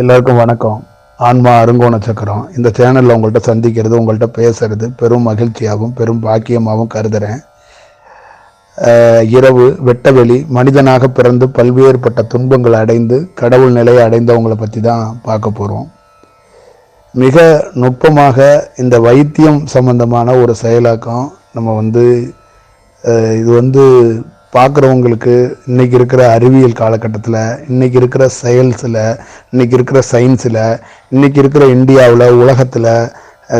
எல்லாருக்கும் வணக்கம். ஆன்மா அருங்கோண சக்கரம். இந்த சேனலில் உங்கள்கிட்ட சந்திக்கிறது உங்கள்கிட்ட பேசுறது பெரும் மகிழ்ச்சியாகவும் பெரும் பாக்கியமாகவும் கருதுகிறேன் இரவு வெட்டவெளி மனிதனாக பிறந்து பல்வேறுபட்ட துன்பங்களை அடைந்து கடவுள் நிலையை அடைந்தவங்களை பற்றி தான் பார்க்க போகிறோம் மிக நுட்பமாக இந்த வைத்தியம் சம்பந்தமான ஒரு செயலாக்கம் நம்ம வந்து இது வந்து பார்க்குறவங்களுக்கு இன்னைக்கு இருக்கிற அறிவியல் காலகட்டத்தில் இன்னைக்கு இருக்கிற செயல்ஸில் இன்னைக்கு இருக்கிற சயின்ஸில் இன்றைக்கி இருக்கிற இந்தியாவில் உலகத்தில்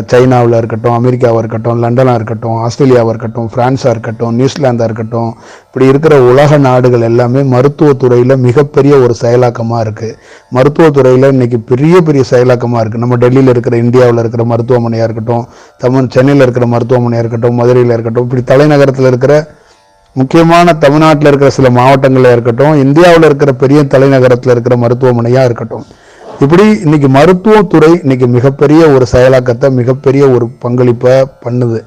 சைனாவில் இருக்கட்டும் அமெரிக்காவாக இருக்கட்டும் லண்டனாக இருக்கட்டும் ஆஸ்திரேலியாவாக இருக்கட்டும் ஃப்ரான்ஸாக இருக்கட்டும் நியூசிலாந்தாக இருக்கட்டும் இப்படி இருக்கிற உலக நாடுகள் எல்லாமே மருத்துவத்துறையில் மிகப்பெரிய ஒரு செயலாக்கமாக இருக்குது மருத்துவத்துறையில் இன்றைக்கி பெரிய பெரிய செயலாக்கமாக இருக்குது நம்ம டெல்லியில் இருக்கிற இந்தியாவில் இருக்கிற மருத்துவமனையாக இருக்கட்டும் தமிழ் சென்னையில் இருக்கிற மருத்துவமனையாக இருக்கட்டும் மதுரையில் இருக்கட்டும் இப்படி தலைநகரத்தில் இருக்கிற முக்கியமான தமிழ்நாட்டில் இருக்கிற சில மாவட்டங்களில் இருக்கட்டும் இந்தியாவில் இருக்கிற பெரிய தலைநகரத்தில் இருக்கிற மருத்துவமனையாக இருக்கட்டும். இப்படி இன்னைக்கு மருத்துவத்துறை இன்னைக்கு மிகப்பெரிய ஒரு செயலாக்கத்தை மிகப்பெரிய ஒரு பங்களிப்பை பண்ணுது.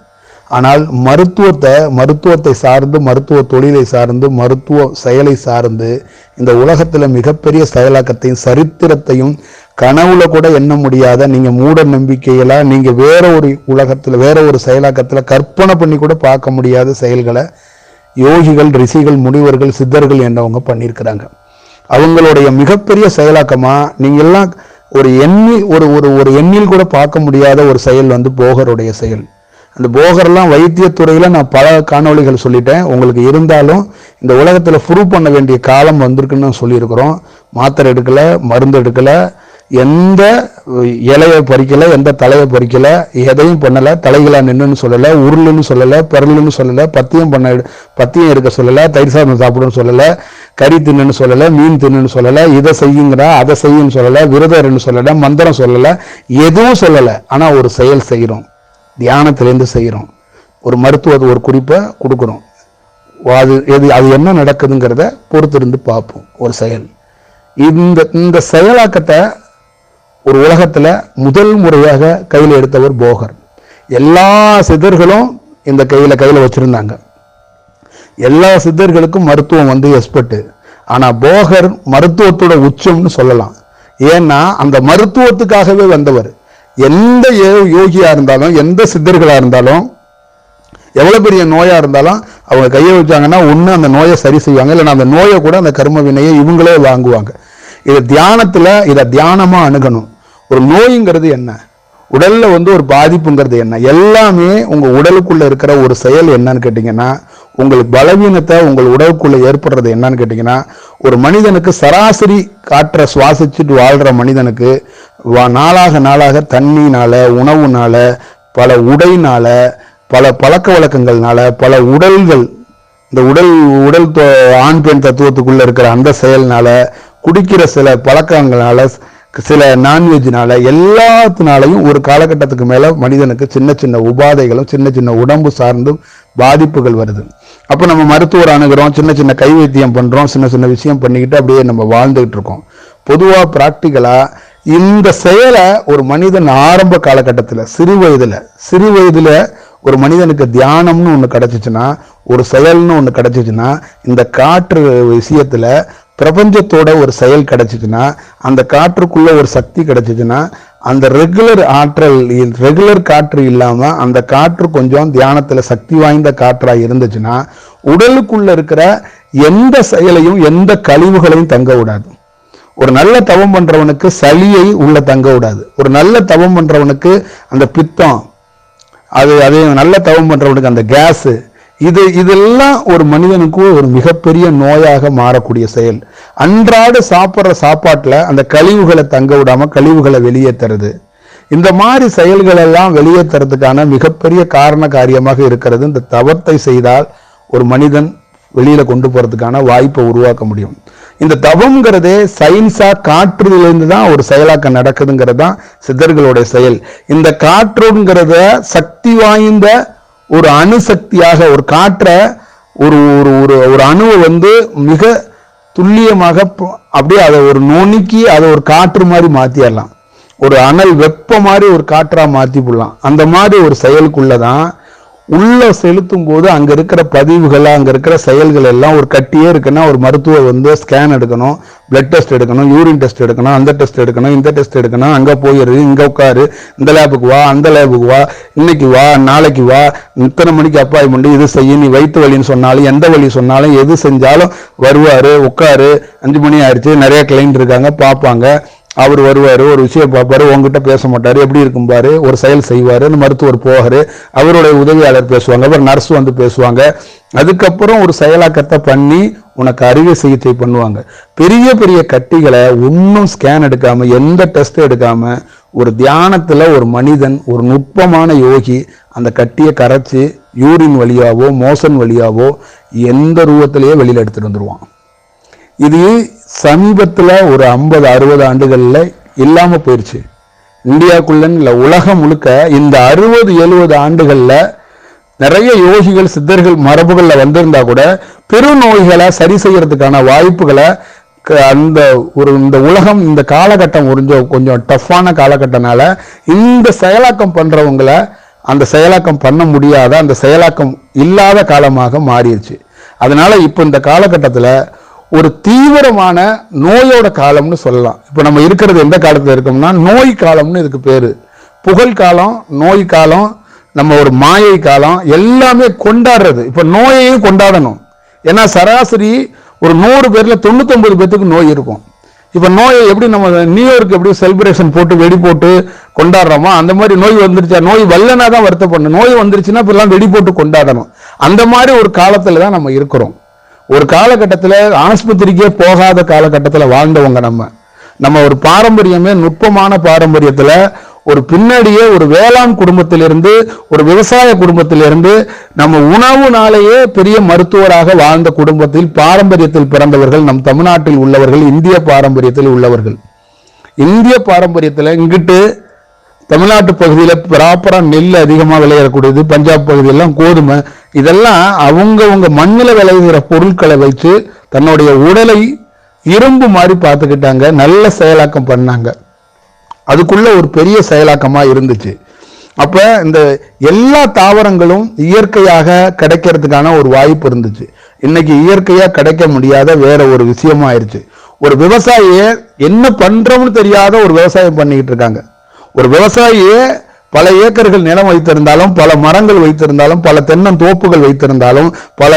ஆனால் மருத்துவத்தை மருத்துவத்தை சார்ந்து மருத்துவ தொழிலை சார்ந்து மருத்துவ செயலை சார்ந்து இந்த உலகத்தில் மிகப்பெரிய செயலாக்கத்தையும் சரித்திரத்தையும் கனவுல கூட எண்ண முடியாத நீங்க மூட நம்பிக்கைகளா நீங்க வேற ஒரு உலகத்துல வேற ஒரு செயலாக்கத்துல கற்பனை பண்ணி கூட பார்க்க முடியாத செயல்களை யோகிகள் ரிஷிகள் முனிவர்கள் சித்தர்கள் என்றவங்க பண்ணியிருக்கிறாங்க. அவங்களுடைய மிகப்பெரிய செயலாக்கமாக நீங்கள் எல்லாம் ஒரு எண்ணி ஒரு ஒரு ஒரு எண்ணில் கூட பார்க்க முடியாத ஒரு செயல் வந்து போகருடைய செயல். அந்த போகர்லாம் வைத்தியத்துறையில் நான் பல காணொளிகள் சொல்லிட்டேன். உங்களுக்கு இருந்தாலும் இந்த உலகத்தில் ப்ரூவ் பண்ண வேண்டிய காலம் வந்திருக்குன்னு சொல்லியிருக்கிறோம். மாத்திரை எடுக்கலை மருந்து எடுக்கலை எந்த இலையை பறிக்கல எந்த தலையை பறிக்கல எதையும் பண்ணல தலைகளா நின்றுன்னு சொல்லல உருளுன்னு சொல்லல பெரலுன்னு சொல்லல பத்தியம் பண்ண பத்தியம் இருக்க சொல்லல தயிர் சாதம் சாப்பிடுன்னு சொல்லல கறி தின்னுன்னு சொல்லல மீன் தின்னுன்னு சொல்லல இதை செய்யுங்கடா அதை செய்யுன்னு சொல்லல விரதர்னு சொல்லல மந்திரம் சொல்லல எதுவும் சொல்லல. ஆனா ஒரு செயல் செய்கிறோம் தியானத்திலேருந்து செய்கிறோம் ஒரு மருத்துவ ஒரு குறிப்பை கொடுக்குறோம். அது எது அது என்ன நடக்குதுங்கிறத பொறுத்திருந்து பார்ப்போம். ஒரு செயல். இந்த இந்த செயலாக்கத்தை ஒரு உலகத்தில் முதல் முறையாக கையில் எடுத்தவர் போகர். எல்லா சித்தர்களும் இந்த கையில் கையில் வச்சுருந்தாங்க. எல்லா சித்தர்களுக்கும் மருத்துவம் வந்து எக்ஸ்பர்ட் ஆனால் போகர் மருத்துவத்தோட உச்சம்னு சொல்லலாம். ஏன்னா அந்த மருத்துவத்துக்காகவே வந்தவர். எந்த யோ- இருந்தாலும் எந்த சித்தர்களாக இருந்தாலும் எவ்வளோ பெரிய நோயாக இருந்தாலும் அவங்க கையை வச்சாங்கன்னா ஒன்று அந்த நோயை சரி செய்வாங்க. இல்லைன்னா அந்த நோயை கூட அந்த கர்ம வினையை இவங்களே வாங்குவாங்க. இதை தியானத்தில் இதை தியானமாக அணுகணும். ஒரு நோய்ங்கிறது என்ன? உடல்ல வந்து ஒரு பாதிப்புங்கிறது என்ன? எல்லாமே உங்க உடலுக்குள்ள இருக்கிற ஒரு செயல் என்னன்னு கேட்டீங்கன்னா உங்களுக்கு பலவீனத்தை உங்கள் உடலுக்குள்ள ஏற்படுறது என்னன்னு கேட்டீங்கன்னா ஒரு மனிதனுக்கு சராசரி காற்றை சுவாசிச்சுட்டு வாழ்ற மனிதனுக்கு வா- நாளாக நாளாக தண்ணினால உணவுனால பல உடைனால பல பழக்க வழக்கங்கள்னால பல உடல்கள் இந்த உடல் உடல் ஆண் பெண் தத்துவத்துக்குள்ள இருக்கிற அந்த செயல்னால குடிக்கிற சில பழக்கங்களால சில நான்வெஜ்னால எல்லாத்தினாலையும் ஒரு காலகட்டத்துக்கு மேலே மனிதனுக்கு சின்ன சின்ன உபாதைகளும் சின்ன சின்ன உடம்பு சார்ந்தும் பாதிப்புகள் வருது. அப்போ நம்ம மருத்துவர் அணுகிறோம் சின்ன சின்ன கை வைத்தியம் பண்ணுறோம் சின்ன சின்ன விஷயம் பண்ணிக்கிட்டு அப்படியே நம்ம வாழ்ந்துகிட்டு இருக்கோம். பொதுவாக ப்ராக்டிக்கலாக இந்த செயலை ஒரு மனிதன் ஆரம்ப காலகட்டத்தில் சிறு வயதில் சிறு வயதில் ஒரு மனிதனுக்கு தியானம்னு ஒன்று கிடச்சிச்சின்னா ஒரு செயல்னு ஒன்று கிடச்சிச்சின்னா இந்த காற்று விஷயத்தில் பிரபஞ்சத்தோட ஒரு செயல் கிடைச்சிதுன்னா அந்த காற்றுக்குள்ள ஒரு சக்தி கிடைச்சிதுன்னா அந்த ரெகுலர் ஆற்றல் ரெகுலர் காற்று இல்லாமல் அந்த காற்று கொஞ்சம் தியானத்தில் சக்தி வாய்ந்த காற்றாக இருந்துச்சுன்னா உடலுக்குள்ள இருக்கிற எந்த செயலையும் எந்த கழிவுகளையும் தங்க விடாது. ஒரு நல்ல தவம் பண்றவனுக்கு சளியை உள்ள தங்க விடாது. ஒரு நல்ல தவம் பண்றவனுக்கு அந்த பித்தம் அது அதே நல்ல தவம் பண்றவனுக்கு அந்த கேஸு இது இதெல்லாம் ஒரு மனிதனுக்கு ஒரு மிகப்பெரிய நோயாக மாறக்கூடிய செயல். அன்றாட சாப்பிட்ற சாப்பாட்டில் அந்த கழிவுகளை தங்க விடாமல் கழிவுகளை வெளியேற்றுறது இந்த மாதிரி செயல்கள் எல்லாம் வெளியேற்றுறதுக்கான மிகப்பெரிய காரண காரியமாக இருக்கிறது. இந்த தவத்தை செய்தால் ஒரு மனிதன் வெளியில் கொண்டு போகிறதுக்கான வாய்ப்பை உருவாக்க முடியும். இந்த தவங்கிறதே சயின்ஸாக காற்றுலேருந்து தான் ஒரு செயலாக்கம் நடக்குதுங்கிறது தான் சித்தர்களுடைய செயல். இந்த காற்றுங்கிறத சக்தி வாய்ந்த ஒரு அணுசக்தியாக ஒரு காற்றை ஒரு ஒரு ஒரு ஒரு அணுவை வந்து மிக துல்லியமாக அப்படியே அதை ஒரு நுணுக்கி அதை ஒரு காற்று மாதிரி மாற்றிடலாம் ஒரு அனல் வெப்ப மாதிரி ஒரு காற்றாக மாற்றி போடலாம் அந்த மாதிரி ஒரு செயலுக்குள்ளதான் உள்ள செலுத்தும் போது அங்க இருக்கிற பதிவுகள் அங்க இருக்கிற செயல்கள் எல்லாம் ஒரு கட்டியே இருக்குன்னா ஒரு மருத்துவர் வந்து ஸ்கேன் எடுக்கணும் பிளட் டெஸ்ட் எடுக்கணும் யூரின் டெஸ்ட் எடுக்கணும் அந்த டெஸ்ட் எடுக்கணும் இந்த டெஸ்ட் எடுக்கணும் அங்க போயிரு இங்க உட்காரு இந்த லேபுக்கு வா அந்த லேபுக்கு வா இன்னைக்கு வா நாளைக்கு வா இத்தனை மணிக்கு அப்பாயின்மெண்ட் இது செய்ய நீ வயிற்று வலின்னு சொன்னாலும் எந்த வழி சொன்னாலும் எது செஞ்சாலும் வருவாரு உட்காரு அஞ்சு மணி ஆயிடுச்சு நிறைய கிளைண்ட் இருக்காங்க பார்ப்பாங்க. அவர் வருவார் ஒரு விஷயம் பார்ப்பாரு உங்ககிட்ட பேச மாட்டார் எப்படி இருக்கும் பாரு ஒரு செயல் செய்வார் அந்த மருத்துவர் போவாரு அவருடைய உதவியாளர் பேசுவாங்க அப்புறம் நர்ஸ் வந்து பேசுவாங்க. அதுக்கப்புறம் ஒரு செயலாக்கத்தை பண்ணி உனக்கு அறுவை சிகிச்சை பண்ணுவாங்க. பெரிய பெரிய கட்டிகளை ஒன்றும் ஸ்கேன் எடுக்காமல் எந்த டெஸ்ட்டும் எடுக்காமல் ஒரு தியானத்தில் ஒரு மனிதன் ஒரு நுட்பமான யோகி அந்த கட்டியை கரைச்சி யூரின் வழியாவோ மோசன் வழியாவோ எந்த ரூபத்திலேயே வெளியில் எடுத்துகிட்டு வந்துடுவான் இது சமீபத்தில் ஒரு ஐம்பது அறுபது ஆண்டுகளில் இல்லாமல் போயிடுச்சு இந்தியாக்குள்ளன்னு இல்லை உலகம் முழுக்க இந்த அறுபது எழுபது ஆண்டுகளில் நிறைய யோகிகள் சித்தர்கள் மரபுகளில் வந்திருந்தா கூட பெருநோய்களை சரி செய்யறதுக்கான வாய்ப்புகளை க- அந்த ஒரு இந்த உலகம் இந்த காலகட்டம் கொஞ்சம் கொஞ்சம் டஃப்பான காலகட்டனால இந்த செயலாக்கம் பண்ணுறவங்கள அந்த செயலாக்கம் பண்ண முடியாத அந்த செயலாக்கம் இல்லாத காலமாக மாறிடுச்சு. அதனால இப்போ இந்த காலகட்டத்தில் ஒரு தீவிரமான நோயோட காலம்னு சொல்லலாம். இப்போ நம்ம இருக்கிறது எந்த காலத்தில் இருக்கோம்னா நோய் காலம்னு இதுக்கு பேர். புகழ் காலம் நோய் காலம் நம்ம ஒரு மாயை காலம் எல்லாமே கொண்டாடுறது. இப்போ நோயையும் கொண்டாடணும். ஏன்னா சராசரி ஒரு நூறு பேரில் தொண்ணூத்தொம்பது பேர்த்துக்கு நோய் இருக்கும். இப்போ நோயை எப்படி நம்ம நியூ எப்படி செலிப்ரேஷன் போட்டு வெடி போட்டு கொண்டாடுறோமோ அந்த மாதிரி நோய் வந்துருச்சா நோய் வல்லனா தான் வருத்தப்படணும். நோய் வந்துருச்சுன்னா இப்பெல்லாம் வெடி போட்டு கொண்டாடணும். அந்த மாதிரி ஒரு காலத்தில் தான் நம்ம இருக்கிறோம். ஒரு காலகட்டத்தில் ஆஸ்பத்திரிக்கே போகாத காலகட்டத்தில் வாழ்ந்தவங்க நம்ம. நம்ம ஒரு பாரம்பரியமே நுட்பமான பாரம்பரியத்தில் ஒரு பின்னாடியே ஒரு வேளாண் குடும்பத்திலிருந்து ஒரு விவசாய குடும்பத்திலிருந்து நம்ம உணவுனாலேயே பெரிய மருத்துவராக வாழ்ந்த குடும்பத்தில் பாரம்பரியத்தில் பிறந்தவர்கள் நம் தமிழ்நாட்டில் உள்ளவர்கள் இந்திய பாரம்பரியத்தில் உள்ளவர்கள். இந்திய பாரம்பரியத்தில் இங்கிட்டு தமிழ்நாட்டு பகுதியில் ப்ராப்பராக நெல் அதிகமாக விளையக்கூடியது பஞ்சாப் பகுதியெல்லாம் கோதுமை. இதெல்லாம் அவங்கவுங்க மண்ணில் விளைகிற பொருட்களை வச்சு தன்னுடைய உடலை இரும்பு மாதிரி பார்த்துக்கிட்டாங்க. நல்ல செயலாக்கம் பண்ணாங்க. அதுக்குள்ள ஒரு பெரிய செயலாக்கமாக இருந்துச்சு. அப்போ இந்த எல்லா தாவரங்களும் இயற்கையாக கிடைக்கிறதுக்கான ஒரு வாய்ப்பு இருந்துச்சு. இன்னைக்கு இயற்கையாக கிடைக்க முடியாத வேற ஒரு விஷயமா ஆயிடுச்சு ஒரு விவசாயியை என்ன பண்றோம்னு தெரியாத ஒரு விவசாயம் பண்ணிக்கிட்டு இருக்காங்க. ஒரு விவசாயியே பல ஏக்கர்கள் நிலம் வைத்திருந்தாலும் பல மரங்கள் வைத்திருந்தாலும் பல தென்னந்தோப்புகள் வைத்திருந்தாலும் பல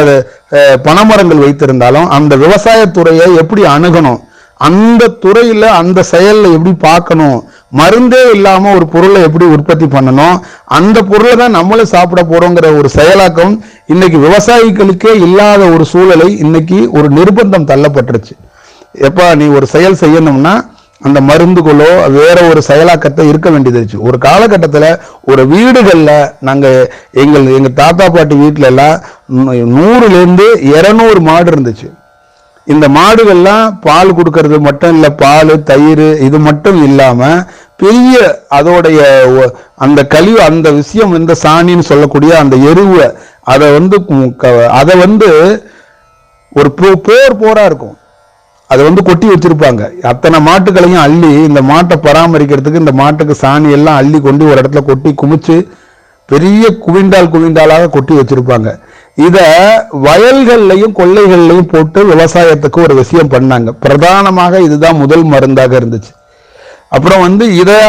அஹ், பனைமரங்கள் வைத்திருந்தாலும் அந்த விவசாயத்துறையை எப்படி அணுகணும்? அந்த துறையில் அந்த செயலில் எப்படி பார்க்கணும்? மருந்தே இல்லாமல் ஒரு பொருளை எப்படி உற்பத்தி பண்ணணும்? அந்த பொருளை தான் நம்மளும் சாப்பிட போகிறோங்கிற ஒரு செயலாக்கம் இன்னைக்கு விவசாயிகளுக்கே இல்லாத ஒரு சூழலை இன்னைக்கு ஒரு நிர்பந்தம் தள்ளப்பட்டுருச்சு. எப்பா நீ ஒரு செயல் செய்யணும்னா அந்த மருந்துகளோ வேற ஒரு செயலாக்கத்தை இருக்க வேண்டியது ஒரு காலகட்டத்தில் ஒரு வீடுகளில் நாங்கள் எங்கள் எங்கள் தாத்தா பாட்டி வீட்டில எல்லாம் நூறுலேருந்து இரநூறு மாடு இருந்துச்சு. இந்த மாடுகள்லாம் பால் கொடுக்கறது மட்டும் இல்லை பால் தயிர் இது மட்டும் இல்லாமல் பெரிய அதோடைய அந்த கழிவு அந்த விஷயம் இந்த சாணின்னு சொல்லக்கூடிய அந்த எருவை அதை வந்து க- அதை வந்து ஒரு போ- போர் போரா இருக்கும். அதை வந்து கொட்டி வச்சிருப்பாங்க. அத்தனை மாட்டுகளையும் அள்ளி இந்த மாட்டை பராமரிக்கிறதுக்கு இந்த மாட்டுக்கு சாணி எல்லாம் அள்ளி கொண்டு ஒரு இடத்துல கொட்டி குமிச்சு பெரிய குவிண்டால் குவிண்டாலாக கொட்டி வச்சிருப்பாங்க. இதை வயல்கள்லையும் கொள்ளைகள்லையும் போட்டு விவசாயத்துக்கு ஒரு விஷயம் பண்ணாங்க. பிரதானமாக இதுதான் முதல் மருந்தாக இருந்துச்சு. அப்புறம் வந்து இதை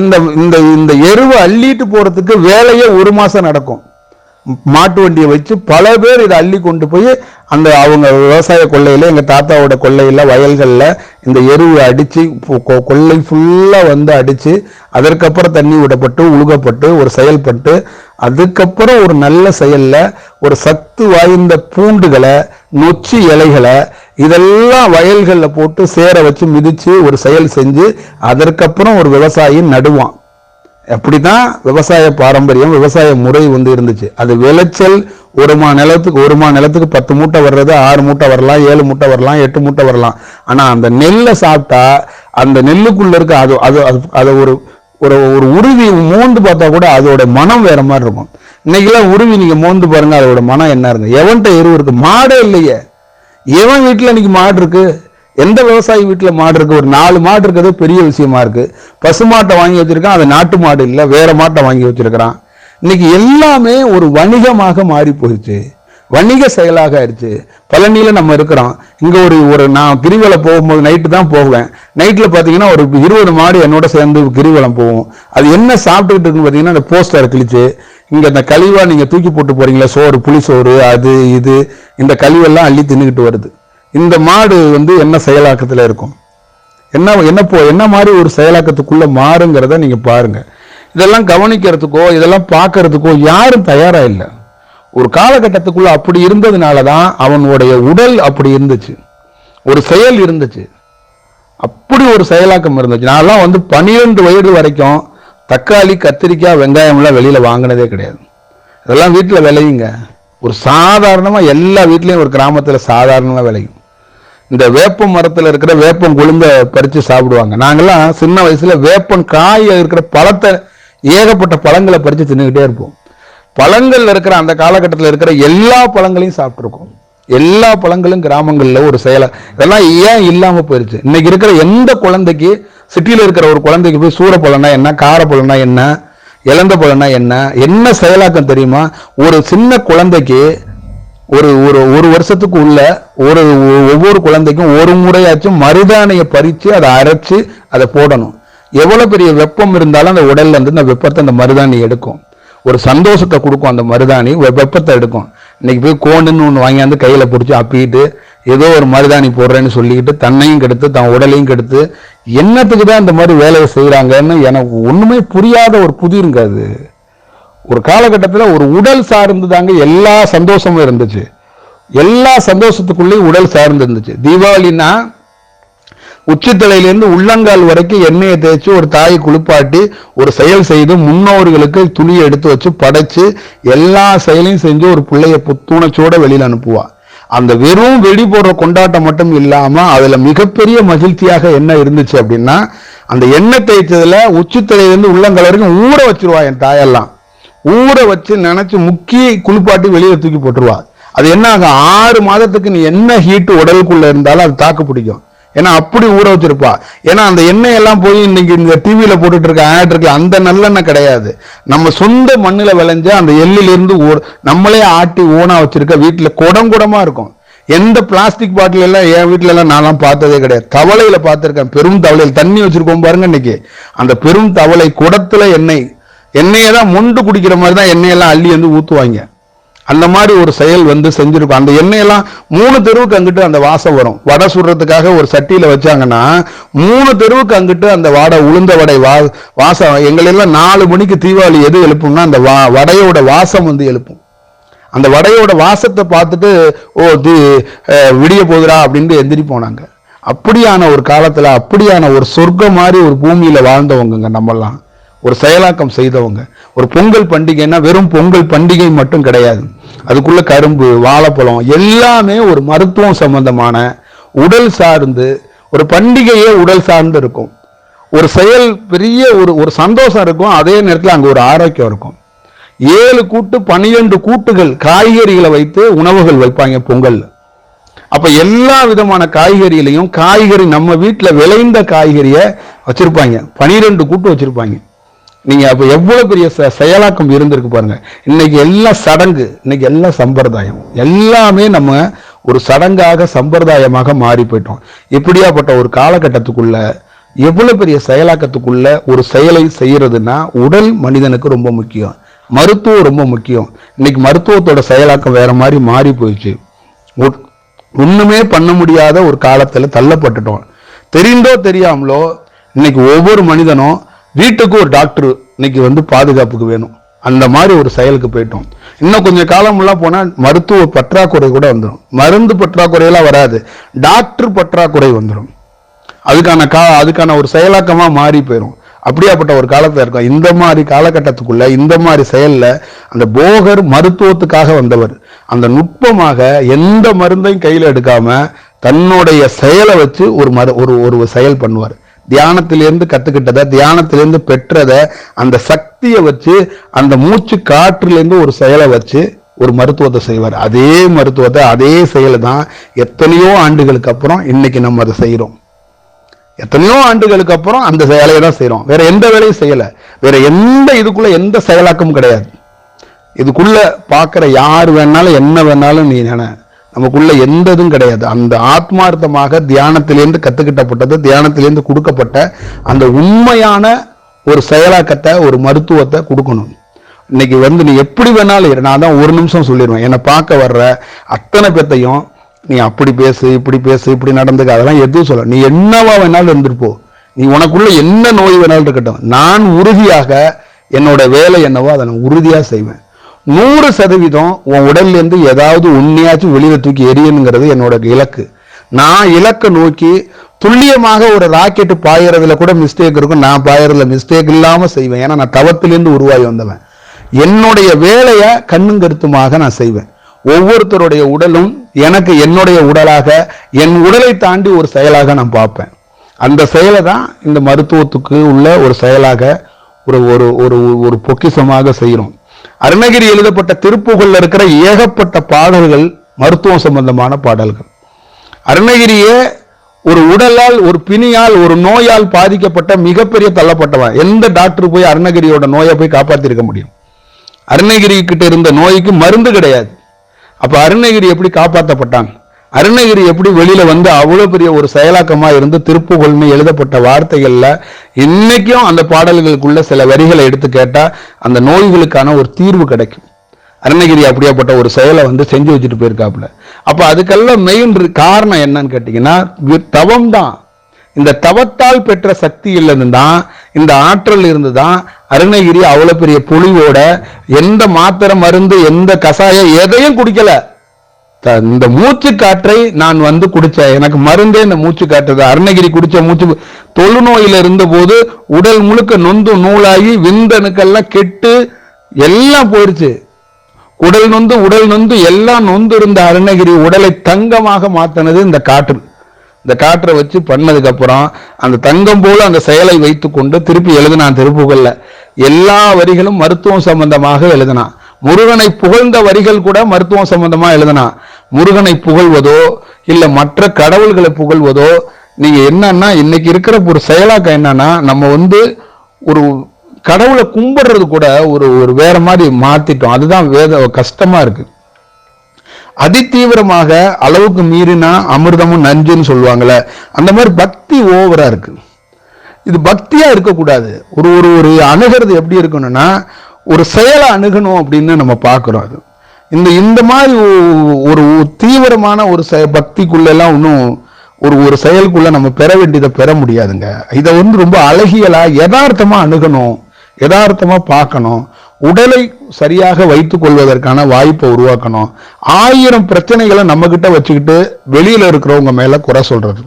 இந்த இந்த இந்த எருவை அள்ளிட்டு போகிறதுக்கு வேலையே ஒரு மாதம் நடக்கும். மாட்டு வண்டியை வச்சு பல பேர் இதை அள்ளி கொண்டு போய் அந்த அவங்க விவசாய கொள்ளையில் எங்கள் தாத்தாவோட கொள்ளையில் வயல்களில் இந்த எருவை அடித்து கொ- கொள்ளை ஃபுல்லாக வந்து அடித்து அதற்கப்புறம் தண்ணி விடப்பட்டு உழுகப்பட்டு ஒரு செயல்பட்டு அதுக்கப்புறம் ஒரு நல்ல செயலில் ஒரு சத்து வாய்ந்த பூண்டுகளை நொச்சி இலைகளை இதெல்லாம் வயல்களில் போட்டு சேர வச்சு மிதித்து ஒரு செயல் செஞ்சு அதற்கப்புறம் ஒரு விவசாயி நடுவான். அப்படிதான் விவசாய பாரம்பரியம் விவசாய முறை வந்து இருந்துச்சு. அது விளைச்சல் ஒரு மா நிலத்துக்கு ஒரு மா நிலத்துக்கு பத்து மூட்டை வர்றது ஆறு மூட்டை வரலாம் ஏழு மூட்டை வரலாம் எட்டு மூட்டை வரலாம். ஆனால் அந்த நெல்லை சாப்பிட்டா அந்த நெல்லுக்குள்ளே இருக்க அது அது அது- அதை ஒரு ஒரு ஒரு உருவி மோந்து பார்த்தா கூட அதோட மனம் வேற மாதிரி இருக்கும். இன்னைக்கெல்லாம் உருவி நீங்கள் மோந்து பாருங்க அதோட மனம் என்ன இருக்கு? எவன்கிட்ட எருவு இருக்கு? மாடே இல்லையே. எவன் வீட்டில் இன்னைக்கு மாடு இருக்குது எந்த விவசாயி வீட்டில் மாடு இருக்கு? ஒரு நாலு மாடு இருக்கிறது பெரிய விஷயமா இருக்கு. பசு மாட்டை வாங்கி வச்சிருக்கான் அது நாட்டு மாடு இல்லை வேற மாட்டை வாங்கி வச்சிருக்கிறான். இன்னைக்கு எல்லாமே ஒரு வணிகமாக மாறி போயிடுச்சு. வணிக செயலாக ஆயிடுச்சு. பழனியில் நம்ம இருக்கிறோம். இங்கே ஒரு ஒரு நான் கிரிவலம் போகும்போது நைட்டு தான் போவேன். நைட்டில் பார்த்தீங்கன்னா ஒரு இருபது மாடு என்னோட சேர்ந்து கிரிவலம் போவோம். அது என்ன சாப்பிட்டுக்கிட்டு இருக்குன்னு பார்த்தீங்கன்னா அந்த போஸ்டர் கிழிச்சு இங்கே இந்த கழிவாக நீங்கள் தூக்கி போட்டு போகிறீங்களா சோறு புளி சோறு அது இது இந்த கழிவெல்லாம் அள்ளி தின்னுக்கிட்டு வருது. இந்த மாடு வந்து என்ன செயலாக்கத்தில் இருக்கும்? என்ன என்ன போ என்ன மாதிரி ஒரு செயலாக்கத்துக்குள்ளே மாறுங்கிறத நீங்கள் பாருங்கள் இதெல்லாம் கவனிக்கிறதுக்கோ இதெல்லாம் பார்க்கறதுக்கோ யாரும் தயாராக இல்லை. ஒரு காலகட்டத்துக்குள்ளே அப்படி இருந்ததுனால தான் அவனுடைய உடல் அப்படி இருந்துச்சு. ஒரு செயல் இருந்துச்சு. அப்படி ஒரு செயலாக்கம் இருந்துச்சு. நான்லாம் வந்து பன்னிரெண்டு வயது வரைக்கும் தக்காளி கத்திரிக்காய் வெங்காயம்லாம் வெளியில் வாங்கினதே கிடையாது. இதெல்லாம் வீட்டில் விளையுங்க. ஒரு சாதாரணமாக எல்லா வீட்லேயும் ஒரு கிராமத்தில் சாதாரணமாக விளையும். இந்த வேப்பம் மரத்தில் இருக்கிற வேப்பம் கொழுந்த பறித்து சாப்பிடுவாங்க. நாங்கள்லாம் சின்ன வயசுல வேப்பம் காய இருக்கிற பழத்தை ஏகப்பட்ட பழங்களை பறித்து தின்னுக்கிட்டே இருப்போம். பழங்கள்ல இருக்கிற அந்த காலகட்டத்தில் இருக்கிற எல்லா பழங்களையும் சாப்பிட்ருக்கோம் எல்லா பழங்களும் கிராமங்களில் ஒரு செயலை இதெல்லாம் ஏன் இல்லாமல் போயிடுச்சு இன்னைக்கு இருக்கிற எந்த குழந்தைக்கு சிட்டியில் இருக்கிற ஒரு குழந்தைக்கு போய் சூரப்பழம்னா என்ன காரப்பழம்னா என்ன இழந்த பழம்னா என்ன என்ன செயலாக்கம் தெரியுமா? ஒரு சின்ன குழந்தைக்கு ஒரு ஒரு ஒரு வருஷத்துக்கு உள்ள ஒரு ஒவ்வொரு குழந்தைக்கும் ஒரு முறையாச்சும் மருதானையை பறித்து அதை அரைச்சி அதை போடணும். எவ்வளோ பெரிய வெப்பம் இருந்தாலும் அந்த உடல்ல இருந்து அந்த வெப்பத்தை அந்த மருதாணி எடுக்கும். ஒரு சந்தோஷத்தை கொடுக்கும் அந்த மருதாணி வெப்பத்தை எடுக்கும். இன்னைக்கு போய் கோண்டுன்னு ஒன்று வாங்கியாந்து கையில் பிடிச்சி அப்பிட்டு ஏதோ ஒரு மருதாணி போடுறேன்னு சொல்லிக்கிட்டு தன்னையும் கெடுத்து தன் உடலையும் கெடுத்து என்னத்துக்கு தான் இந்த மாதிரி வேலையை செய்கிறாங்கன்னு எனக்கு ஒன்றுமே புரியாத ஒரு புதிருங்க அது. ஒரு காலகட்டத்தில் ஒரு உடல் சார்ந்து தாங்க எல்லா சந்தோஷமும் இருந்துச்சு. எல்லா சந்தோஷத்துக்குள்ளேயும் உடல் சார்ந்து இருந்துச்சு. தீபாவளினா உச்சித்தலையிலேருந்து உள்ளங்கால் வரைக்கும் எண்ணெயை தேய்ச்சி ஒரு தாயை குளிப்பாட்டி ஒரு செயல் செய்து முன்னோர்களுக்கு துணியை எடுத்து வச்சு படைச்சு எல்லா செயலையும் செஞ்சு ஒரு பிள்ளைய புத்துணச்சோட வெளியில் அனுப்புவா. அந்த வெறும் வெடி போடுற கொண்டாட்டம் மட்டும் இல்லாம அதுல மிகப்பெரிய மகிழ்ச்சியாக என்ன இருந்துச்சு அப்படின்னா அந்த எண்ணெய் தேய்ச்சதுல உச்சித்தலையிலேருந்து உள்ளங்கால் வரைக்கும் ஊற வச்சிருவா என் தாயெல்லாம். ஊற வச்சு நினைச்சு முக்கி குளிப்பாட்டி வெளியே தூக்கி போட்டுருவா. அது என்ன ஆகும் ஆறு மாதத்துக்கு நீ என்ன ஹீட்டு உடலுக்குள்ள இருந்தாலும் அது தாக்கு பிடிக்கும். ஏன்னா அப்படி ஊற வச்சிருப்பா. ஏன்னா அந்த எண்ணெய் எல்லாம் போய் இன்னைக்கு இந்த டிவியில போட்டுட்டு இருக்க ஆட் இருக்கு அந்த நல்லெண்ணெய் கிடையாது. நம்ம சொந்த மண்ணில் விளைஞ்ச அந்த எள்ளிலிருந்து ஓ- நம்மளே ஆட்டி ஓனா வச்சிருக்க வீட்டில் குடம் குடமா இருக்கும். எந்த பிளாஸ்டிக் பாட்டில் எல்லாம் என் வீட்டில எல்லாம் நான்லாம் பார்த்ததே கிடையாது. தவளையில பார்த்துருக்கேன். பெரும் தவளையில். தண்ணி வச்சிருக்கோம் பாருங்க இன்னைக்கு. அந்த பெரும் தவளை குடத்துல எண்ணெய் எண்ணெயை தான் மொண்டு குடிக்கிற மாதிரி தான் எண்ணெயெல்லாம் அள்ளி வந்து ஊற்றுவாங்க அந்த மாதிரி ஒரு செயல் வந்து செஞ்சுருக்கும். அந்த எண்ணெயெல்லாம் மூணு தெருவுக்கு அங்கிட்டு அந்த வாசம் வரும். வடை சுடுறதுக்காக ஒரு சட்டியில் வச்சாங்கன்னா மூணு தெருவுக்கு அங்கிட்டு அந்த வடை உளுந்த வடை வா வாசம் எங்களெல்லாம் நாலு மணிக்கு தீபாவளி எது எழுப்பும்னா அந்த வா வடையோட வாசம் வந்து எழுப்பும். அந்த வடையோட வாசத்தை பார்த்துட்டு ஓ தி விடிய போகுதுடா அப்படின்ட்டு எந்திரி போனாங்க. அப்படியான ஒரு காலத்தில் அப்படியான ஒரு சொர்க்கம் மாதிரி ஒரு பூமியில் வாழ்ந்தவங்கங்க நம்மெல்லாம். ஒரு செயலாக்கம் செய்தவங்க. ஒரு பொங்கல் பண்டிகைன்னா வெறும் பொங்கல் பண்டிகை மட்டும் கிடையாது. அதுக்குள்ள கரும்பு வாழைப்பழம் எல்லாமே ஒரு மருத்துவம் சம்பந்தமான உடல் சார்ந்து ஒரு பண்டிகையே உடல் சார்ந்து இருக்கும். ஒரு செயல் பெரிய ஒரு ஒரு சந்தோஷம் இருக்கும். அதே நேரத்தில் அங்கே ஒரு ஆரோக்கியம் இருக்கும். ஏழு கூட்டு பனிரெண்டு கூட்டுகள் காய்கறிகளை வைத்து உணவுகள் வைப்பாங்க பொங்கல் அப்போ எல்லா விதமான காய்கறிகளையும் காய்கறி நம்ம வீட்டில் விளைந்த காய்கறியை வச்சுருப்பாங்க. பனிரெண்டு கூட்டு வச்சுருப்பாங்க. நீங்க அப்ப எவ்வளவு பெரிய செ- செயலாக்கம் இருந்திருக்கு பாருங்க. இன்னைக்கு எல்லாம் சடங்கு இன்னைக்கு எல்லாம் சம்பிரதாயம் எல்லாமே நம்ம ஒரு சடங்காக சம்பிரதாயமாக மாறி போயிட்டோம். இப்படியாப்பட்ட ஒரு காலகட்டத்துக்குள்ள எவ்வளவு பெரிய செயலாக்கத்துக்குள்ள ஒரு செயலை செய்யறதுன்னா உடல் மனிதனுக்கு ரொம்ப முக்கியம். மருத்துவம் ரொம்ப முக்கியம். இன்னைக்கு மருத்துவத்தோட செயலாக்கம் வேற மாதிரி மாறி போயிடுச்சு. ஒ- ஒண்ணுமே பண்ண முடியாத ஒரு காலத்துல தள்ளப்பட்டுட்டோம். தெரிந்தோ தெரியாமலோ இன்னைக்கு ஒவ்வொரு மனிதனும் வீட்டுக்கு ஒரு டாக்டர் இன்னைக்கு வந்து பாதுகாப்புக்கு வேணும். அந்த மாதிரி ஒரு செயலுக்கு போயிட்டோம். இன்னும் கொஞ்சம் காலமெல்லாம் போனால் மருத்துவ பற்றாக்குறை கூட வந்துடும் மருந்து பற்றாக்குறையெல்லாம் வராது. டாக்டர் பற்றாக்குறை வந்துடும் அதுக்கான கா அதுக்கான ஒரு செயலாக்கமா மாறி போயிடும் அப்படியாப்பட்ட ஒரு காலத்தில் இருக்கும். இந்த மாதிரி காலகட்டத்துக்குள்ள இந்த மாதிரி செயல்ல அந்த போகர் மருத்துவத்துக்காக வந்தவர். அந்த நுட்பமாக எந்த மருந்தையும் கையில் எடுக்காம தன்னுடைய செயலை வச்சு ஒரு மரு ஒரு ஒரு செயல் பண்ணுவார். தியானத்திலிருந்து கத்துக்கிட்டதை தியானத்திலிருந்து பெற்றதை அந்த சக்தியை வச்சு அந்த மூச்சு காற்றுலேருந்து ஒரு செயலை வச்சு ஒரு மருத்துவத்தை செய்வார். அதே மருத்துவத்தை அதே செயலை தான் எத்தனையோ ஆண்டுகளுக்கு அப்புறம் இன்னைக்கு நம்ம அதை செய்கிறோம் எத்தனையோ ஆண்டுகளுக்கு அப்புறம் அந்த வேலையை தான் செய்கிறோம் வேற எந்த வேலையும் செய்யலை. வேற எந்த இதுக்குள்ள எந்த செயலாக்கமும் கிடையாது. இதுக்குள்ள பார்க்குற யார் வேணாலும் என்ன வேணாலும் நீ நினை நமக்குள்ள எந்த இதுவும் கிடையாது. அந்த ஆத்மார்த்தமாக தியானத்திலேருந்து கத்துக்கிட்டப்பட்டது தியானத்திலேருந்து கொடுக்கப்பட்ட அந்த உண்மையான ஒரு செயலாக்கத்தை ஒரு மருத்துவத்தை கொடுக்கணும். இன்னைக்கு வந்து நீ எப்படி வேணாலும் இரு. நான் தான் ஒரு நிமிஷம் சொல்லிடுவேன் என்னை பார்க்க வர்ற அத்தனை பேத்தையும் நீ அப்படி பேசு இப்படி பேசு இப்படி நடந்துக்க. அதெல்லாம் எதுவும் சொல்ல. நீ என்னவா வேணாலும் இருந்துட்டு நீ உனக்குள்ள என்ன நோய் வேணாலும் இருக்கட்டும். நான் உறுதியாக என்னோட வேலை என்னவோ அதை நான் உறுதியாக செய்வேன். நூறு சதவீதம் உன் உடல்ல இருந்து ஏதாவது உண்மையாச்சும் வெளியில் தூக்கி எரியணுங்கிறது என்னோட இலக்கு. நான் இலக்கை நோக்கி துல்லியமாக ஒரு ராக்கெட் பாயறதுல கூட மிஸ்டேக் இருக்கும். நான் பாயறதுல மிஸ்டேக் இல்லாமல் செய்வேன். ஏன்னா நான் தவத்திலேருந்து உருவாகி வந்தவன். என்னுடைய வேலையை கண்ணும் கருத்துமாக நான் செய்வேன். ஒவ்வொருத்தருடைய உடலும் எனக்கு என்னுடைய உடலாக என் உடலை தாண்டி ஒரு செயலாக நான் பார்ப்பேன். அந்த செயலை தான் இந்த மருத்துவத்துக்கு உள்ள ஒரு செயலாக ஒரு ஒரு ஒரு ஒரு பொக்கிஷமாக செய்கிறோம். அருணகிரி எழுதப்பட்ட திருப்புகள்ல இருக்கிற ஏகப்பட்ட பாடல்கள் மருத்துவம் சம்பந்தமான பாடல்கள். அருணகிரியே ஒரு உடலால் ஒரு பிணியால் ஒரு நோயால் பாதிக்கப்பட்ட மிகப்பெரிய தள்ளப்பட்டவன். எந்த டாக்டர் போய் அருணகிரியோட நோயை போய் காப்பாற்றிருக்க முடியும்? அருணகிரி கிட்ட இருந்த நோய்க்கு மருந்து கிடையாது. அப்ப அருணகிரி எப்படி காப்பாற்றப்பட்டான் அருணகிரி எப்படி வெளியில வந்து அவ்வளோ பெரிய ஒரு செயலாக்கமா இருந்து திருப்புகள்னு எழுதப்பட்ட வார்த்தைகள்ல இன்னைக்கும் அந்த பாடல்களுக்குள்ள சில வரிகளை எடுத்து கேட்டா அந்த நோய்களுக்கான ஒரு தீர்வு கிடைக்கும். அருணகிரி அப்படியாப்பட்ட ஒரு செயலை வந்து செஞ்சு வச்சுட்டு போயிருக்காப்புல. அப்ப அதுக்கெல்லாம் மெயின் காரணம் என்னன்னு கேட்டீங்கன்னா தவம் தான் இந்த தவத்தால் பெற்ற சக்தியிலிருந்து தான் இந்த ஆற்றல் இருந்து தான் அருணகிரி அவ்வளோ பெரிய பொலிவோட எந்த மாத்திரை மருந்து எந்த கசாயம் எதையும் குடிக்கல. இந்த மூச்சு காற்றை நான் வந்து குடிச்சேன். எனக்கு மருந்தே இந்த மூச்சு காற்று. அருணகிரி குடிச்ச மூச்சு தொழுநோயில இருந்த போது உடல் முழுக்க நொந்து நூலாகி விந்தணுக்கெல்லாம் கெட்டு எல்லாம் போயிடுச்சு உடல் நொந்து உடல் நொந்து எல்லாம் நொந்து இருந்த அருணகிரி உடலை தங்கமாக மாத்தினது இந்த காற்று இந்த காற்றை வச்சு பண்ணதுக்கு அப்புறம் அந்த தங்கம் போல அந்த செயலை வைத்துக்கொண்டு திருப்பி எழுதினான் திருப்புகள்ல. எல்லா வரிகளும் மருத்துவம் சம்பந்தமாக எழுதினான். முருகனை புகழ்ந்த வரிகள் கூட மருத்துவம் சம்பந்தமா எழுதனா முருகனை புகழ்வதோ இல்ல மற்ற கடவுள்களை புகழ்வதோ நீங்க என்னன்னா இன்னைக்கு இருக்கிற ஒரு செயலாக்கம் என்னன்னா நம்ம வந்து ஒரு கடவுளை கும்பிடுறது கூட ஒரு ஒரு வேற மாதிரி மாத்திட்டோம். அதுதான் வேத கஷ்டமா இருக்கு. அதிதீவிரமாக அளவுக்கு மீறினா அமிர்தமும் நஞ்சுன்னு சொல்லுவாங்கல்ல அந்த மாதிரி பக்தி ஓவரா இருக்கு. இது பக்தியா இருக்கக்கூடாது. ஒரு ஒரு ஒரு அணுகிறது எப்படி இருக்கணும்னா ஒரு செயலை அணுகணும் அப்படின்னு நம்ம பார்க்குறோம் அது. இந்த இந்த மாதிரி ஒரு தீவிரமான ஒரு செ பக்திக்குள்ளெல்லாம் இன்னும் ஒரு ஒரு செயலுக்குள்ள நம்ம பெற வேண்டியதை பெற முடியாதுங்க. இதை வந்து ரொம்ப அழகியலா யதார்த்தமா அணுகணும் யதார்த்தமா பார்க்கணும் உடலை சரியாக வைத்துக் கொள்வதற்கான வாய்ப்பை உருவாக்கணும். ஆயிரம் பிரச்சனைகளை நம்ம கிட்ட வச்சுக்கிட்டு வெளியில இருக்கிறவங்க மேல குறை சொல்றது.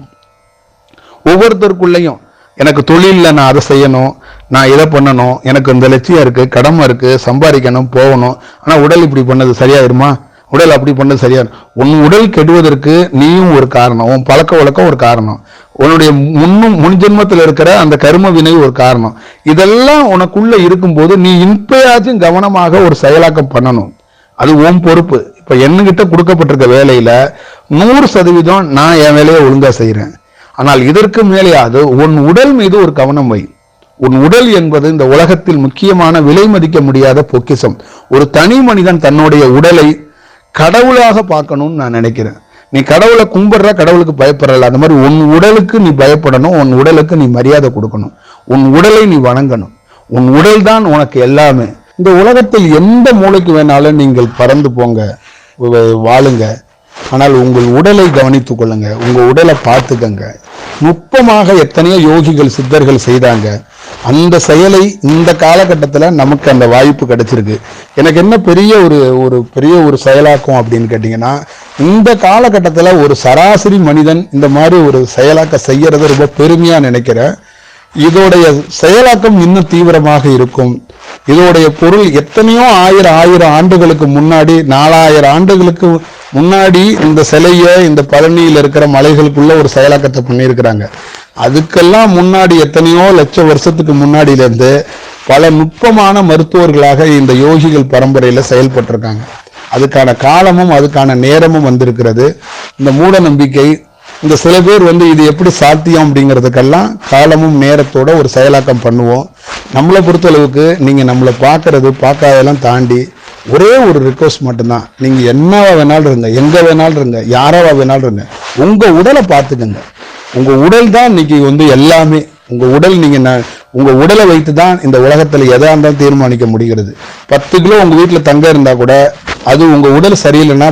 ஒவ்வொருத்தருக்குள்ளேயும் எனக்கு தொழிலில் நான் அதை செய்யணும் நான் இதை பண்ணணும் எனக்கு இந்த லட்சியம் இருக்குது கடமை இருக்குது சம்பாதிக்கணும் போகணும். ஆனால் உடல் இப்படி பண்ணது சரியாயிருமா உடல் அப்படி பண்ணது சரியா உன் உடல் கெடுவதற்கு நீயும் ஒரு காரணம் உன் பழக்க வழக்கம் ஒரு காரணம். உன்னுடைய முன்னும் முன் ஜென்மத்தில் இருக்கிற அந்த கரும வினை ஒரு காரணம். இதெல்லாம் உனக்குள்ள இருக்கும்போது நீ இப்பயாச்சும் கவனமாக ஒரு செயலாக்கம் பண்ணணும். அது உன் பொறுப்பு. இப்போ என்கிட்ட கொடுக்கப்பட்டிருக்க வேலையில நூறு சதவீதம் நான் என் வேலையை ஒழுங்கா செய்கிறேன் ஆனால் இதற்கு மேலேயாவது உன் உடல் மீது ஒரு கவனம் வை. உன் உடல் என்பது இந்த உலகத்தில் முக்கியமான விலை மதிக்க முடியாத பொக்கிஷம் ஒரு தனி மனிதன் தன்னுடைய உடலை கடவுளாக பார்க்கணும்னு நான் நினைக்கிறேன். நீ கடவுளை கும்பிடுற கடவுளுக்கு பயப்படுறல அந்த மாதிரி உன் உடலுக்கு நீ பயப்படணும் உன் உடலுக்கு நீ மரியாதை கொடுக்கணும். உன் உடலை நீ வணங்கணும். உன் உடல் தான் உனக்கு எல்லாமே. இந்த உலகத்தில் எந்த மூலைக்கு வேணாலும் நீங்கள் பறந்து போங்க வாழுங்க. ஆனால் உங்கள் உடலை கவனித்துக் கொள்ளுங்க. உங்கள் உடலை பார்த்துக்கங்க. நுட்பமாக எத்தனையோ யோகிகள் சித்தர்கள் செய்தாங்க. அந்த செயலை இந்த காலகட்டத்தில் நமக்கு அந்த வாய்ப்பு கிடைச்சிருக்கு. எனக்கு என்ன பெரிய ஒரு ஒரு பெரிய ஒரு செயலாக்கம் அப்படின்னு கேட்டிங்கன்னா இந்த காலகட்டத்தில் ஒரு சராசரி மனிதன் இந்த மாதிரி ஒரு செயலாக்க செய்யறத ரொம்ப பெருமையா நினைக்கிறேன் இதோடைய செயலாக்கம் இன்னும் தீவிரமாக இருக்கும். இதோடைய பொருள் எத்தனையோ ஆயிரம் ஆயிரம் ஆண்டுகளுக்கு முன்னாடி நாலாயிரம் ஆண்டுகளுக்கு முன்னாடி இந்த சிலையை இந்த பழனியில் இருக்கிற மலைகளுக்குள்ள ஒரு செயலாக்கத்தை பண்ணியிருக்கிறாங்க. அதுக்கெல்லாம் முன்னாடி எத்தனையோ லட்சம் வருஷத்துக்கு முன்னாடியிலேருந்து பல நுட்பமான மருத்துவர்களாக இந்த யோகிகள் பரம்பரையில் செயல்பட்டிருக்காங்க. அதுக்கான காலமும் அதுக்கான நேரமும் வந்திருக்கிறது. இந்த மூட நம்பிக்கை இந்த சில பேர் வந்து இது எப்படி சாத்தியம் அப்படிங்கிறதுக்கெல்லாம் காலமும் நேரத்தோட ஒரு செயலாக்கம் பண்ணுவோம். நம்மளை பொறுத்தளவுக்கு நீங்கள் நம்மளை பார்க்கறது பார்க்காதெல்லாம் தாண்டி ஒரே ஒரு ரிக்வஸ்ட் மட்டும்தான். நீங்கள் என்னவா வேணாலும் இருங்க எங்கே வேணாலும் இருங்க யாராவா வேணாலும் இருங்க. உங்கள் உடலை பார்த்துக்கங்க. உங்கள் உடல் தான் இன்னைக்கு வந்து எல்லாமே. உங்கள் உடல் நீங்கள் உங்கள் உடலை வைத்து தான் இந்த உலகத்தில் எதாக இருந்தாலும் தீர்மானிக்க முடிகிறது. பத்து கிலோ உங்கள் வீட்டில் தங்க இருந்தால் கூட அது உங்கள் உடல் சரியில்லைன்னா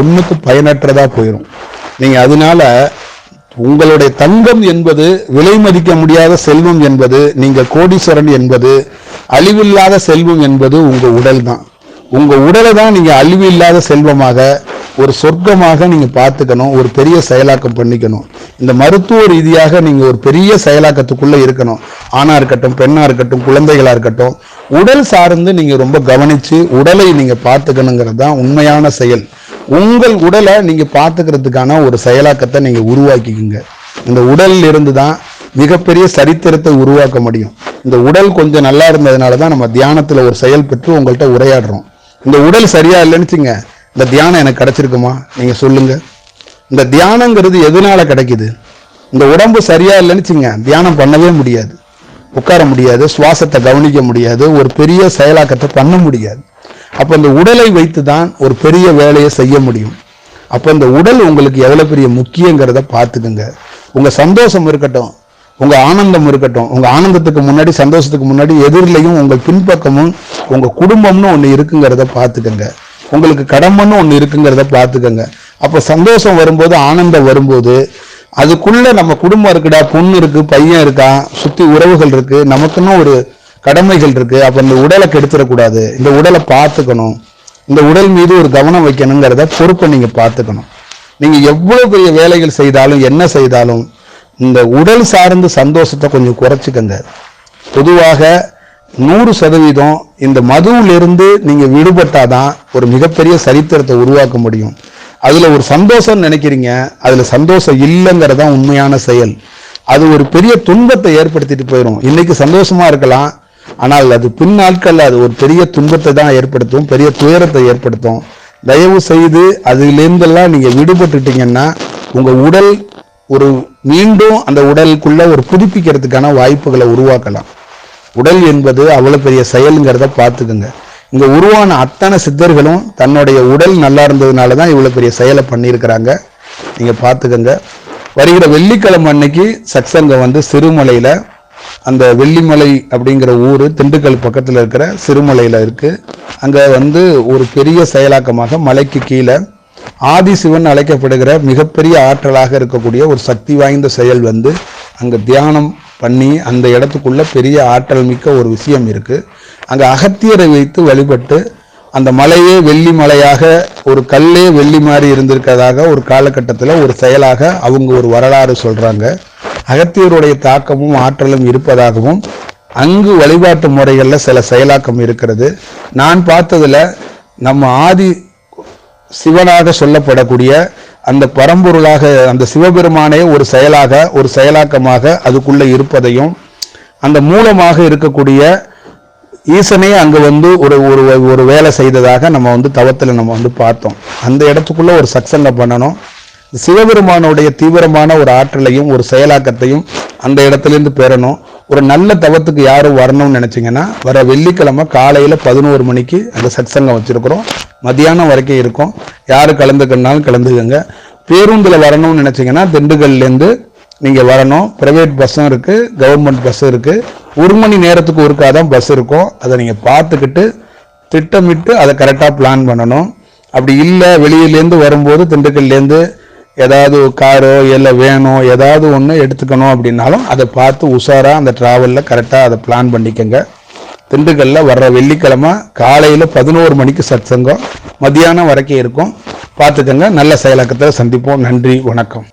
ஒன்றுக்கு பயனற்றதாக போயிடும் நீங்கள் அதனால உங்களுடைய தங்கம் என்பது விலை மதிக்க முடியாத செல்வம் என்பது நீங்கள் கோடீஸ்வரன் என்பது அழிவில்லாத செல்வம் என்பது உங்கள் உடல் தான். உங்கள் உடலை தான் நீங்கள் அழிவு இல்லாத செல்வமாக ஒரு சொர்க்கமாக நீங்கள் பார்த்துக்கணும் ஒரு பெரிய செயலாக்கம் பண்ணிக்கணும். இந்த மருத்துவ ரீதியாக நீங்கள் ஒரு பெரிய செயலாக்கத்துக்குள்ளே இருக்கணும். ஆணாக இருக்கட்டும் பெண்ணாக இருக்கட்டும் குழந்தைகளாக இருக்கட்டும் உடல் சார்ந்து நீங்கள் ரொம்ப கவனித்து உடலை நீங்கள் பார்த்துக்கணுங்கிறது தான் உண்மையான செயல். உங்கள் உடலை நீங்கள் பார்த்துக்கிறதுக்கான ஒரு செயலாக்கத்தை நீங்கள் உருவாக்கிக்குங்க. இந்த உடலில் இருந்து தான் மிகப்பெரிய சரித்திரத்தை உருவாக்க முடியும். இந்த உடல் கொஞ்சம் நல்லா இருந்ததுனால தான் நம்ம தியானத்தில் ஒரு செயல் பெற்று உங்கள்கிட்ட உரையாடுறோம். இந்த உடல் சரியா இல்லைன்னு இந்த தியானம் எனக்கு கிடைச்சிருக்குமா? நீங்கள் சொல்லுங்க. இந்த தியானங்கிறது எதனால கிடைக்குது? இந்த உடம்பு சரியா இல்லைன்னு தியானம் பண்ணவே முடியாது. உட்கார முடியாது சுவாசத்தை கவனிக்க முடியாது ஒரு பெரிய செயலாக்கத்தை பண்ண முடியாது. அப்போ இந்த உடலை வைத்து தான் ஒரு பெரிய வேலையை செய்ய முடியும். அப்போ இந்த உடல் உங்களுக்கு எவ்வளோ பெரிய முக்கியங்கிறத பார்த்துக்குங்க. உங்கள் சந்தோஷம் இருக்கட்டும் உங்கள் ஆனந்தம் இருக்கட்டும் உங்கள் ஆனந்தத்துக்கு முன்னாடி சந்தோஷத்துக்கு முன்னாடி எதிரிலையும் உங்கள் பின்பக்கமும் உங்கள் குடும்பம்னு ஒன்று இருக்குங்கிறத பார்த்துக்கங்க. உங்களுக்கு கடமைன்னு ஒன்று இருக்குங்கிறத பார்த்துக்கோங்க. அப்போ சந்தோஷம் வரும்போது ஆனந்தம் வரும்போது அதுக்குள்ளே நம்ம குடும்பம் இருக்குடா பொண்ணு இருக்குது பையன் இருக்கான் சுற்றி உறவுகள் இருக்குது நமக்குன்னு ஒரு கடமைகள் இருக்குது அப்போ இந்த உடலை கெடுத்துடக்கூடாது. இந்த உடலை பார்த்துக்கணும். இந்த உடல் மீது ஒரு கவனம் வைக்கணுங்கிறத பொறுப்பை நீங்கள் பார்த்துக்கணும். நீங்கள் எவ்வளோ பெரிய வேலைகள் செய்தாலும் என்ன செய்தாலும் இந்த உடல் சார்ந்த சந்தோஷத்தை கொஞ்சம் குறைச்சிக்கங்க. பொதுவாக நூறு சதவீதம் இந்த மதுவிலிருந்து நீங்கள் விடுபட்டாதான் ஒரு மிகப்பெரிய சரித்திரத்தை உருவாக்க முடியும். அதில் ஒரு சந்தோஷம் நினைக்கிறீங்க அதில் சந்தோஷம் இல்லைங்கிறதான் உண்மையான செயல். அது ஒரு பெரிய துன்பத்தை ஏற்படுத்திட்டு போயிடும் இன்னைக்கு சந்தோஷமா இருக்கலாம் ஆனால் அது பின்னாட்கள் அது ஒரு பெரிய துன்பத்தை தான் ஏற்படுத்தும் பெரிய துயரத்தை ஏற்படுத்தும். தயவு செய்து அதுலேருந்தெல்லாம் நீங்கள் விடுபட்டுட்டீங்கன்னா உங்கள் உடல் ஒரு மீண்டும் அந்த உடலுக்குள்ள ஒரு புதுப்பிக்கிறதுக்கான வாய்ப்புகளை உருவாக்கலாம். உடல் என்பது அவ்வளவு பெரிய செயலுங்கிறத பார்த்துக்குங்க. இங்க உருவான அத்தனை சித்தர்களும் தன்னுடைய உடல் நல்லா இருந்ததுனால தான் இவ்வளவு பெரிய செயலை பண்ணியிருக்கிறாங்க. நீங்க பார்த்துக்கங்க. வருகிற வெள்ளிக்கிழமை அன்னைக்கு சக்சங்கம் வந்து சிறுமலையில அந்த வெள்ளிமலை அப்படிங்கிற ஊர் திண்டுக்கல் பக்கத்தில் இருக்கிற சிறுமலையில் இருக்கு. அங்கே வந்து ஒரு பெரிய செயலாக்கமாக மலைக்கு கீழே ஆதி சிவன் அழைக்கப்படுகிற மிகப்பெரிய ஆற்றலாக இருக்கக்கூடிய ஒரு சக்தி வாய்ந்த செயல் வந்து அங்கே தியானம் பண்ணி அந்த இடத்துக்குள்ள பெரிய ஆற்றல் மிக்க ஒரு விஷயம் இருக்கு. அங்கே அகத்தியரை வைத்து வழிபட்டு அந்த மலையே வெள்ளி மலையாக ஒரு கல்லே வெள்ளி மாதிரி இருந்திருக்கிறதாக ஒரு காலகட்டத்தில் ஒரு செயலாக அவங்க ஒரு வரலாறு சொல்றாங்க. அகத்தியருடைய தாக்கமும் ஆற்றலும் இருப்பதாகவும் அங்கு வழிபாட்டு முறைகளில் சில செயலாக்கம் இருக்கிறது. நான் பார்த்ததுல நம்ம ஆதி சிவனாக சொல்லப்படக்கூடிய அந்த பரம்பொருளாக அந்த சிவபெருமானே ஒரு செயலாக ஒரு செயலாக்கமாக அதுக்குள்ளே இருப்பதையும் அந்த மூலமாக இருக்கக்கூடிய ஈசனே அங்கே வந்து ஒரு ஒரு ஒரு வேலை செய்ததாக நம்ம வந்து தவத்தில் நம்ம வந்து பார்த்தோம். அந்த இடத்துக்குள்ளே ஒரு சக்சங்கம் பண்ணணும். சிவபெருமானுடைய தீவிரமான ஒரு ஆற்றலையும் ஒரு செயலாக்கத்தையும் அந்த இடத்துலேருந்து பெறணும். ஒரு நல்ல தவத்துக்கு யாரும் வரணும்னு நினச்சிங்கன்னா வர வெள்ளிக்கிழமை காலையில் பதினோரு மணிக்கு அந்த சத்சங்கம் வச்சுருக்குறோம். மதியானம் வரைக்கும் இருக்கும். யார் கலந்துக்கனாலும் கலந்துக்கங்க. பேருந்தில் வரணும்னு நினச்சிங்கன்னா திண்டுக்கல்லேருந்து நீங்கள் வரணும். ப்ரைவேட் பஸ்ஸும் இருக்குது கவர்மெண்ட் பஸ்ஸும் இருக்குது ஒரு மணி நேரத்துக்கு ஒருக்கா தான் பஸ் இருக்கும். அதை நீங்கள் பார்த்துக்கிட்டு திட்டமிட்டு அதை கரெக்டாக பிளான் பண்ணணும். அப்படி இல்லை வெளியிலேருந்து வரும்போது திண்டுக்கல்லேருந்து ஏதாவது காரோ இல்லை வேணும் ஏதாவது ஒன்று எடுத்துக்கணும் அப்படின்னாலும் அதை பார்த்து உஷாராக அந்த ட்ராவலில் கரெக்டாக அதை பிளான் பண்ணிக்கோங்க. திண்டுக்கல்ல வர்ற வெள்ளிக்கிழமை காலையில் பதினோரு மணிக்கு சத்சங்கம் மத்தியானம் வரைக்கும் இருக்கும். பார்த்துக்கங்க நல்ல செயலாக்கத்தை சந்திப்போம். நன்றி வணக்கம்.